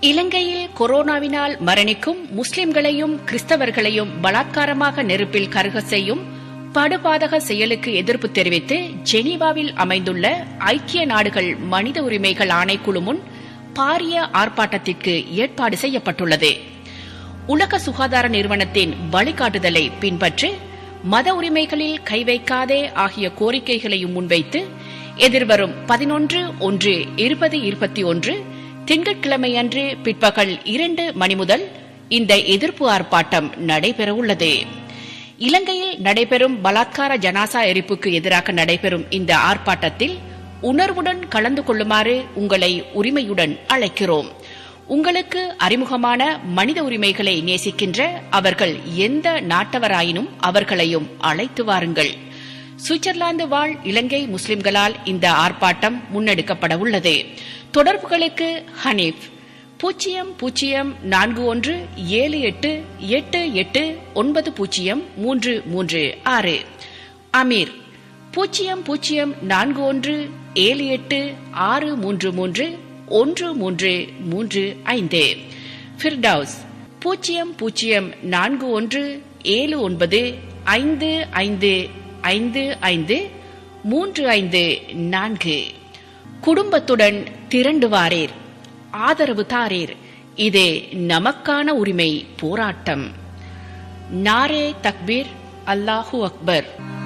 இலங்கையில் கொரோனாவினால் மரணிக்கும் முஸ்லிம்களையும் கிறிஸ்தவர்களையும் பலாத்காரமாக நெருப்பில் கருக செய்யும் படுபாதக செயலுக்கு எதிர்ப்பு தெரிவித்து ஜெனீவாவில் அமைந்துள்ள ஐக்கிய நாடுகள் மனித உரிமைகள் ஆணைக்குழு முன் பாரிய ஆர்ப்பாட்டத்திற்கு ஏற்பாடு செய்யப்பட்டுள்ளது. உலக சுகாதார நிறுவனத்தின் வழிகாட்டுதலை பின்பற்றி மத உரிமைகளில் கை வைக்காதே ஆகிய கோரிக்கைகளையும் முன்வைத்து எதிர்வரும் பதினொன்று ஒன்று இருபது இருபத்தி ஒன்று திங்கட்கிழமையன்று பிற்பகல் இரண்டு மணி முதல் இந்த எதிர்ப்பு ஆர்ப்பாட்டம் நடைபெறவுள்ளது. இலங்கையில் நடைபெறும் பலாத்கார ஜனாசா எரிப்புக்கு எதிராக நடைபெறும் இந்த ஆர்ப்பாட்டத்தில் உணர்வுடன் கலந்து கொள்ளுமாறு உங்களை உரிமையுடன் அழைக்கிறோம். உங்களுக்கு அறிமுகமான மனித உரிமைகளை நேசிக்கின்ற அவர்கள் எந்த நாட்டவராயினும் அவர்களையும் அழைத்து வாருங்கள். சுவிட்சர்லாந்து வாழ் இலங்கை முஸ்லிம்களால் இந்த ஆர்ப்பாட்டம் முன்னெடுக்கப்பட உள்ளது. தொடர்புகளுக்கு ஹனீப் பூஜ்ஜியம் பூஜ்ஜியம் நான்கு ஒன்று ஏழு எட்டு எட்டு எட்டு ஒன்பது பூஜ்ஜியம் மூன்று மூன்று ஆறு. அமீர். பூஜ்ஜியம் பூஜ்ஜியம் நான்கு ஒன்று ஏழு எட்டு ஆறு மூன்று மூன்று ஒன்று மூன்று மூன்று ஐந்து. ஃபிர்டவுஸ். பூஜ்ஜியம் பூஜ்ஜியம் நான்கு ஒன்று ஏழு ஒன்பது ஐந்து ஐந்து ஐந்து ஐந்து மூன்று ஐந்து நான்கு. குடும்பத்துடன் திரண்டு வாரீர் ஆதரவு தாரீர். இது நமக்கான உரிமை போராட்டம். நாரே தக்பீர். அல்லாஹு அக்பர்.